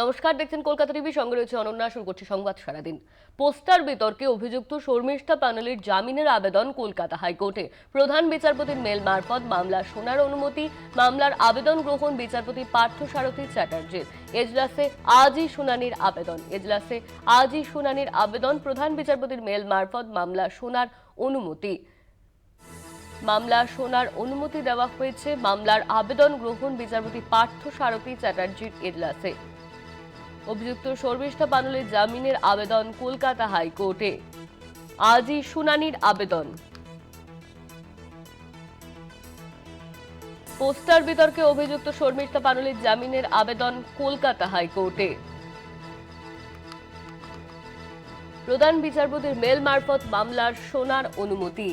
নমস্কার, দেখছেন কলকাতা টিভি, সঙ্গে রয়েছে অনন্যা, শুরু করছি সংবাদ সারাদিন। পোস্টার বিতর্কে অভিযুক্ত শর্মিষ্ঠা প্যানেলের জামিনের আবেদন কলকাতা হাইকোর্টে। প্রধান বিচারপতির মেল মারফত মামলা শোনার অনুমতি, মামলার আবেদন গ্রহণ বিচারপতি পার্থ সারথী চ্যাটার্জির। এজলাসে আজই শুনানির আবেদন, এজলাসে আজই শুনানির আবেদন প্রধান বিচারপতির মেল মারফত মামলা শোনার অনুমতি। মামলা শোনার অনুমতি দেওয়া হয়েছে, মামলার আবেদন গ্রহণ বিচারপতি পার্থ সারথী চ্যাটার্জির এজলাসে। অভিযুক্ত শর্মিষ্ঠা পানুলের জামিনের আবেদন কলকাতা হাইকোর্টে। আজই শুনানির আবেদন। পোস্টার বিতর্কে অভিযুক্ত শর্মিষ্ঠা পানুলের জামিনের আবেদন কলকাতা হাইকোর্টে। প্রধান বিচারপতির মেল মারফত মামলার শোনার অনুমতি।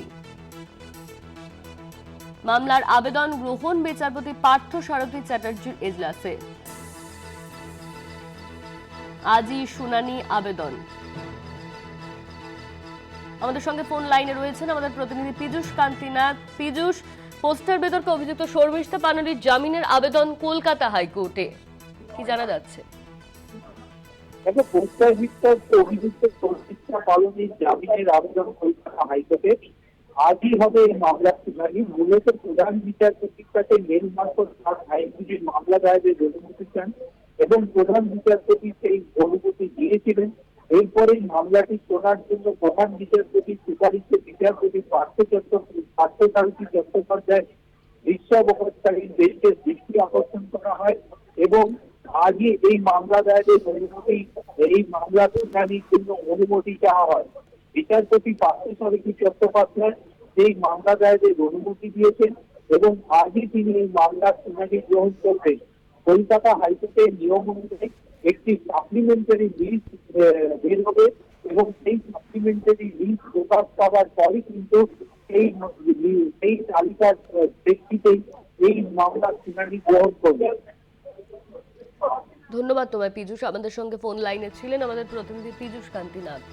মামলার আবেদন গ্রহণ বিচারপতি পার্থ সারথী চ্যাটার্জির এজলাসে। আজই শুনানি আবেদন। আমাদের সঙ্গে ফোন লাইনে রয়েছেন আমাদের প্রতিনিধি পীযূষ কান্তিনাথ। পীযূষ, পোস্টার বিতর্কে অভিযুক্ত শর্মিষ্ঠা পানারির জামিনের আবেদন কলকাতা হাইকোর্টে। কি জানা যাচ্ছে? মূলত প্রধান বিচারপতির কাছে মেল মারফত আইনজীবীর মামলা দায়েরের অনুমতি চান। এবং প্রধান বিচারপতি সেই অনুমতি দিয়েছিলেন এরপরেই মামলাটি শোনার জন্য প্রধান বিচারপতি সুপারিশে বিচারপতি পার্থ চট্টোপাধ্যায়, পার্থ সারথী চট্টোপাধ্যায় বিশ্ব অবকারীর দেশকে দৃষ্টি আকর্ষণ করা হয় এবং আজই এই মামলা দায়েরের অনুমতি এই মামলা শুনানির জন্য অনুমতি চাওয়া হয়। বিচারপতি পার্থসারথী চট্টোপাধ্যায় সেই মামলা দায়েরের অনুমতি দিয়েছেন এবং আজই তিনি এই মামলার শুনানি গ্রহণ করবেন। কলকাতা হাইকোর্টের নিয়ম অনুযায়ী একটি সাপ্লিমেন্টারি লিস্ট বের হবে এবং সেই সাপ্লিমেন্টারি লিস্ট প্রকাশ পাওয়ার পরে কিন্তু এই সেই তালিকার প্রেক্ষিতেই এই মামলার শুনানি গ্রহণ করবে। ধন্যবাদ তোমায়, পীযূষ। আমাদের সঙ্গে ফোন লাইনে ছিলেন আমাদের প্রতিনিধি পীযূষ কান্তিনাথ।